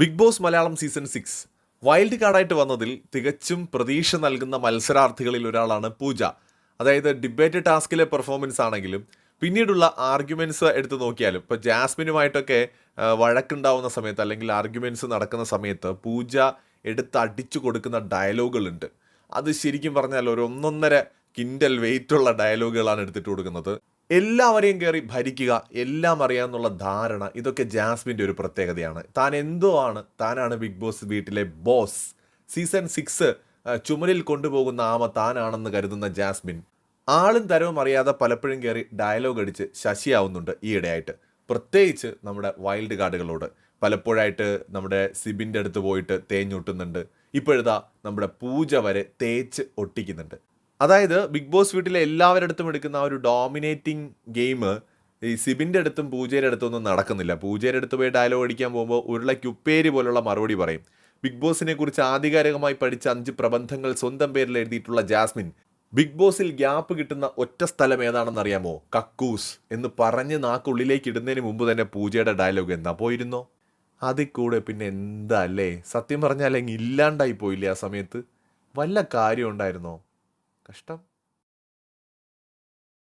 Big Boss Malayalam season six. Wild കാർഡായിട്ട് വന്നതിൽ തികച്ചും പ്രതീക്ഷ നൽകുന്ന മത്സരാർത്ഥികളിൽ ഒരാളാണ് പൂജ. അതായത് ഡിബേറ്റ് ടാസ്കിലെ പെർഫോമൻസ് ആണെങ്കിലും പിന്നീടുള്ള ആർഗ്യുമെന്റ്സ് എടുത്ത് നോക്കിയാലും ഇപ്പോൾ ജാസ്മിനുമായിട്ടൊക്കെ വഴക്കുണ്ടാവുന്ന സമയത്ത് അല്ലെങ്കിൽ ആർഗ്യുമെന്റ്സ് നടക്കുന്ന സമയത്ത് പൂജ എടുത്ത് അടിച്ചു കൊടുക്കുന്ന ഡയലോഗുകളുണ്ട് അത് ശരിക്കും പറഞ്ഞാൽ ഒരു ഒന്നൊന്നര കിൻഡൽ വെയിറ്റ് ഉള്ള ഡയലോഗുകളാണ് എടുത്തിട്ട് കൊടുക്കുന്നത്. എല്ലാവരെയും കയറി ഭരിക്കുക എല്ലാം അറിയാമെന്നുള്ള ധാരണ ഇതൊക്കെ ജാസ്മിന്റെ ഒരു പ്രത്യേകതയാണ്. താൻ എന്തോ ആണ് താനാണ് ബിഗ് ബോസ് വീട്ടിലെ ബോസ്. സീസൺ സിക്സ് ചുമലിൽ കൊണ്ടുപോകുന്ന ആമ താനാണെന്ന് കരുതുന്ന ജാസ്മിൻ. ആളും തരവും അറിയാതെ പലപ്പോഴും കയറി ഡയലോഗ് അടിച്ച് ശശിയാവുന്നുണ്ട് ഈയിടെയായിട്ട്. പ്രത്യേകിച്ച് നമ്മുടെ വൈൽഡ് കാർഡുകളോട്. പലപ്പോഴായിട്ട് നമ്മുടെ സിബിന്റെ അടുത്ത് പോയിട്ട് തേഞ്ഞൊട്ടുന്നുണ്ട്. ഇപ്പോഴതാ നമ്മുടെ പൂജ വരെ തേച്ച് ഒട്ടിക്കുന്നുണ്ട്. അതായത് ബിഗ് ബോസ് വീട്ടിലെ എല്ലാവരുടെ അടുത്തും എടുക്കുന്ന ആ ഒരു ഡോമിനേറ്റിംഗ് ഗെയിം ഈ സിബിന്റെ അടുത്തും പൂജയുടെ അടുത്തും ഒന്നും നടക്കുന്നില്ല. പൂജയുടെ അടുത്ത് പോയി ഡയലോഗ് അടിക്കാൻ പോകുമ്പോൾ ഉരുളയ്ക്ക് ഉപ്പേരി പോലുള്ള മറുപടി പറയും. ബിഗ് ബോസിനെ കുറിച്ച് ആധികാരികമായി പഠിച്ച അഞ്ച് പ്രബന്ധങ്ങൾ സ്വന്തം പേരിൽ എഴുതിയിട്ടുള്ള ജാസ്മിൻ ബിഗ് ബോസിൽ ഗ്യാപ്പ് കിട്ടുന്ന ഒറ്റ സ്ഥലം ഏതാണെന്ന് അറിയാമോ? കക്കൂസ് എന്ന് പറഞ്ഞ് നാക്കുള്ളിലേക്ക് ഇടുന്നതിന് മുമ്പ് തന്നെ പൂജയുടെ ഡയലോഗ് എന്താ പോയിരുന്നോ? അതിൽ കൂടെ പിന്നെ എന്താ അല്ലേ? സത്യം പറഞ്ഞാൽ ഇല്ലാണ്ടായി പോയില്ലേ ആ സമയത്ത്? വല്ല കാര്യം ഉണ്ടായിരുന്നോ? కష్టం